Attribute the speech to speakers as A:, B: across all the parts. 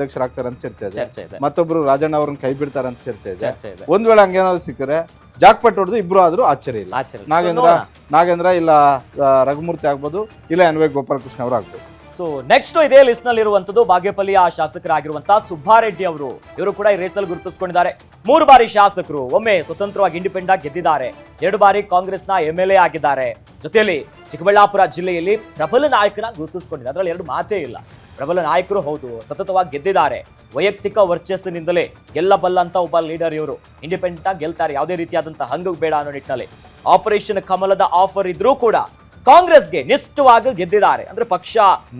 A: ಅಧ್ಯಕ್ಷರಾಗ್ತಾರೆ ಅಂತ ಚರ್ಚೆ ಇದೆ.
B: ಚರ್ಚೆ ಇದೆ.
A: ಮತ್ತೊಬ್ರು ರಾಜಣ್ಣ ಅವ್ರನ್ನ ಕೈ ಬಿಡ್ತಾರೆ ಅಂತ ಚರ್ಚೆ ಇದೆ.
B: ಚರ್ಚೆ ಇದೆ.
A: ಒಂದ್ ವೇಳೆ ಹಂಗೇನಾದ್ರು ಸಿಕ್ಕರೆ ಜಾಕ್ಪಟ್ ಹೊಡೆದು ಇಬ್ರು ಆದ್ರೂ ಆಶ್ಚರ್ಯ ಇಲ್ಲ.
B: ಆಶ್ಚರ್ಯ ಇಲ್ಲ.
A: ನಾಗೇಂದ್ರ
B: ನೋಡೋಣ.
A: ನಾಗೇಂದ್ರ ಇಲ್ಲ ಆ, ರಘುಮೂರ್ತಿ ಆಗ್ಬೋದು ಇಲ್ಲ ಎನ್ ವೈ ಗೋಪಾಲಕೃಷ್ಣ ಅವರು ಆಗ್ಬೋದು.
B: ಸೊ ನೆಕ್ಸ್ಟ್ ಇದೇ ಲಿಸ್ಟ್ನಲ್ಲಿ ಇರುವಂತದ್ದು ಬಾಗೇಪಲ್ಲಿಯ ಶಾಸಕರಾಗಿರುವಂತಹ ಸುಬ್ಬಾರೆಡ್ಡಿ ಅವರು. ಇವರು ಕೂಡ ಈ ರೇಸಲ್ಲಿ ಗುರುತಿಸಿಕೊಂಡಿದ್ದಾರೆ. ಮೂರು ಬಾರಿ ಶಾಸಕರು ಒಮ್ಮೆ ಸ್ವತಂತ್ರವಾಗಿ ಇಂಡಿಪೆಂಡೆಂಟ್ ಆಗಿ ಗೆದ್ದಿದ್ದಾರೆ. ಎರಡು ಬಾರಿ ಕಾಂಗ್ರೆಸ್ನ ಎಂ ಎಲ್ ಎ ಆಗಿದ್ದಾರೆ. ಜೊತೆಯಲ್ಲಿ ಚಿಕ್ಕಬಳ್ಳಾಪುರ ಜಿಲ್ಲೆಯಲ್ಲಿ ಪ್ರಬಲ ನಾಯಕನ ಗುರುತಿಸಿಕೊಂಡಿದ್ದಾರೆ. ಅದರಲ್ಲಿ ಎರಡು ಮಾತೇ ಇಲ್ಲ. ಪ್ರಬಲ ನಾಯಕರು ಹೌದು, ಸತತವಾಗಿ ಗೆದ್ದಿದ್ದಾರೆ. ವೈಯಕ್ತಿಕ ವರ್ಚಸ್ಸಿನಿಂದಲೇ ಗೆಲ್ಲಬಲ್ಲಂತ ಒಬ್ಬ ಲೀಡರ್ ಇವರು. ಇಂಡಿಪೆಂಡೆಂಟ್ ಆಗಿ ಗೆಲ್ತಾರೆ, ಯಾವುದೇ ರೀತಿಯಾದಂತಹ ಹಂಗ ಬೇಡ ಅನ್ನೋ ನಿಟ್ಟಿನಲ್ಲಿ. ಆಪರೇಷನ್ ಕಮಲದ ಆಫರ್ ಇದ್ರೂ ಕೂಡ ಕಾಂಗ್ರೆಸ್ಗೆ ನಿಷ್ಠವಾಗಿ ಗೆದ್ದಿದ್ದಾರೆ. ಅಂದ್ರೆ ಪಕ್ಷ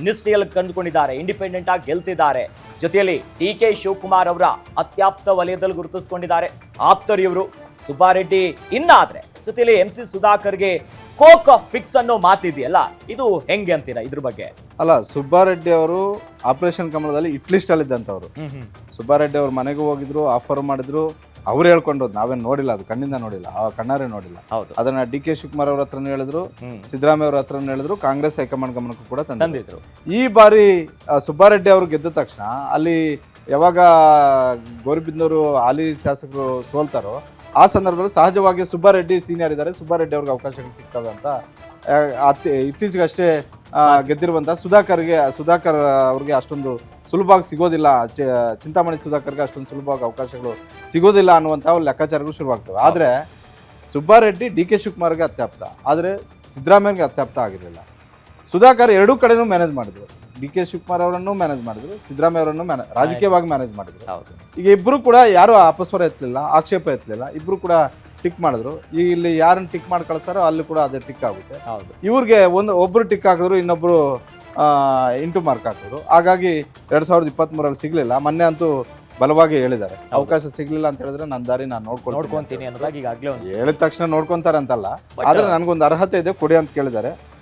B: ನಿಷ್ಠೆಯಲ್ಲಿ ಕಂಡುಕೊಂಡಿದ್ದಾರೆ ಇಂಡಿಪೆಂಡೆಂಟ್ ಆಗಿ ಗೆಲ್ತಿದ್ದಾರೆ. ಜೊತೆಯಲ್ಲಿ ಡಿ ಕೆ ಶಿವಕುಮಾರ್ ಅವರ ಅತ್ಯಾಪ್ತ ವಲಯದಲ್ಲಿ ಗುರುತಿಸಿಕೊಂಡಿದ್ದಾರೆ. ಆಪ್ತರು ಇವರು. ಸುಬ್ಬಾರೆಡ್ಡಿ ಇನ್ನಾದ್ರೆ. ಜೊತೆಯಲ್ಲಿ ಎಂ ಸಿ ಸುಧಾಕರ್ಗೆ ಕೋಕ್ ಫಿಕ್ಸ್ ಅನ್ನೋ ಮಾತಿದೆಯಲ್ಲ ಇದು ಹೆಂಗೆ ಅಂತೀರಾ ಇದ್ರ ಬಗ್ಗೆ?
A: ಅಲ್ಲ ಸುಬ್ಬಾರೆಡ್ಡಿ ಅವರು ಆಪರೇಷನ್ ಕಮಲದಲ್ಲಿ ಇಟ್ ಲಿಸ್ಟ್ ಅಲ್ಲಿ ಇದ್ದಂಥವ್ರು ಸುಬ್ಬಾರೆಡ್ಡಿ ಅವ್ರ ಮನೆಗೂ ಹೋಗಿದ್ರು ಆಫರ್ ಮಾಡಿದ್ರು ಅವ್ರು ಹೇಳ್ಕೊಂಡು ನಾವೇನು ನೋಡಿಲ್ಲ ಅದು ಕಣ್ಣಿಂದ ನೋಡಿಲ್ಲ ಆ ಕಣ್ಣಾರೆ ನೋಡಿಲ್ಲ.
B: ಹೌದು.
A: ಅದನ್ನ ಡಿ ಕೆ ಶಿವಕುಮಾರ್ ಅವ್ರ ಹತ್ರನೂ ಹೇಳಿದ್ರು ಸಿದ್ದರಾಮಯ್ಯ ಅವ್ರ ಹತ್ರನೂ ಹೇಳಿದ್ರು ಕಾಂಗ್ರೆಸ್ ಹೈಕಮಾಂಡ್ ಗಮನಕ್ಕೂ ಕೂಡ
B: ತಂದಿದ್ರು.
A: ಈ ಬಾರಿ ಸುಬ್ಬಾರೆಡ್ಡಿ ಅವರು ಗೆದ್ದ ತಕ್ಷಣ ಅಲ್ಲಿ ಯಾವಾಗ ಗೌರಿಬಿದನೂರು ಹಾಲಿ ಶಾಸಕರು ಸೋಲ್ತಾರೋ ಆ ಸಂದರ್ಭದಲ್ಲಿ ಸಹಜವಾಗಿ ಸುಬ್ಬಾರೆಡ್ಡಿ ಸೀನಿಯರ್ ಇದ್ದಾರೆ. ಸುಬ್ಬಾರೆಡ್ಡಿ ಅವ್ರಿಗೆ ಅವಕಾಶಗಳು ಸಿಗ್ತವೆ ಅಂತ ಅತಿ ಇತ್ತೀಚೆಗಷ್ಟೇ ಗೆದ್ದಿರುವಂಥ ಸುಧಾಕರ್ಗೆ, ಸುಧಾಕರ್ ಅವ್ರಿಗೆ ಅಷ್ಟೊಂದು ಸುಲಭವಾಗಿ ಸಿಗೋದಿಲ್ಲ. ಚಿಂತಾಮಣಿ ಸುಧಾಕರ್ಗೆ ಅಷ್ಟೊಂದು ಸುಲಭವಾಗಿ ಅವಕಾಶಗಳು ಸಿಗೋದಿಲ್ಲ ಅನ್ನುವಂಥ ಲೆಕ್ಕಾಚಾರಗಳು ಶುರುವಾಗ್ತವೆ. ಆದರೆ ಸುಬ್ಬಾರೆಡ್ಡಿ ಡಿ ಕೆ ಶಿವಕುಮಾರ್ಗೆ ಅತ್ಯಾಪ್ತ. ಆದರೆ ಸಿದ್ದರಾಮಯ್ಯಗೆ ಅತ್ಯಾಪ್ತ ಆಗಿರಲಿಲ್ಲ. ಸುಧಾಕರ್ ಎರಡೂ ಕಡೆನೂ ಮ್ಯಾನೇಜ್ ಮಾಡಿದ್ರು. ಡಿ ಕೆ ಶಿವಕುಮಾರ್ ಅವರನ್ನು ಮ್ಯಾನೇಜ್ ಮಾಡಿದ್ರು ಸಿದ್ದರಾಮಯ್ಯ ಅವರನ್ನು ಮ್ಯಾನೇಜ್ ರಾಜಕೀಯವಾಗಿ ಮ್ಯಾನೇಜ್ ಮಾಡಿದ್ರು.
B: ಹೌದು.
A: ಈಗ ಇಬ್ಬರು ಕೂಡ ಯಾರು ಅಪಸ್ವರ ಎತ್ತಲಿಲ್ಲ ಆಕ್ಷೇಪ ಎತ್ತಲಿಲ್ಲ ಇಬ್ರು ಕೂಡ ಟಿಕ್ ಮಾಡಿದ್ರು. ಈಗ ಇಲ್ಲಿ ಯಾರನ್ನ ಟಿಕ್ ಮಾಡಿ ಕಳಿಸ್ತಾರೋ ಅಲ್ಲಿ ಕೂಡ ಅದೇ ಟಿಕ್ ಆಗುತ್ತೆ.
B: ಹೌದು.
A: ಇವ್ರಿಗೆ ಒಂದು ಒಬ್ರು ಟಿಕ್ ಹಾಕಿದ್ರು ಇನ್ನೊಬ್ರು ಇಂಟು ಮಾರ್ಕ್ ಹಾಕಿದ್ರು. ಹಾಗಾಗಿ ಎರಡು ಸಾವಿರದ ಇಪ್ಪತ್ತ್ ಮೂರಲ್ಲಿ ಸಿಗ್ಲಿಲ್ಲ. ಮೊನ್ನೆ ಅಂತೂ ಬಲವಾಗಿ ಹೇಳಿದ್ದಾರೆ. ಅವಕಾಶ ಸಿಗ್ಲಿಲ್ಲ ಅಂತ ಹೇಳಿದ್ರೆ ನನ್ನ ದಾರಿ ನಾನು ನೋಡ್ಕೊಂಡು
B: ನೋಡ್ಕೊಂತೀನಿ ಅನ್ನೋದಾಗಿ ಈಗಾಗಲೇ
A: ಹೇಳಿದ ತಕ್ಷಣ ನೋಡ್ಕೊಂತಾರೆ ಅಂತಲ್ಲ
B: ಆದರೆ
A: ಆದ್ರೆ ನನಗೊಂದು ಅರ್ಹತೆ ಇದೆ ಕೊಡಿ ಅಂತ ಕೇಳಿದ್ದಾರೆ.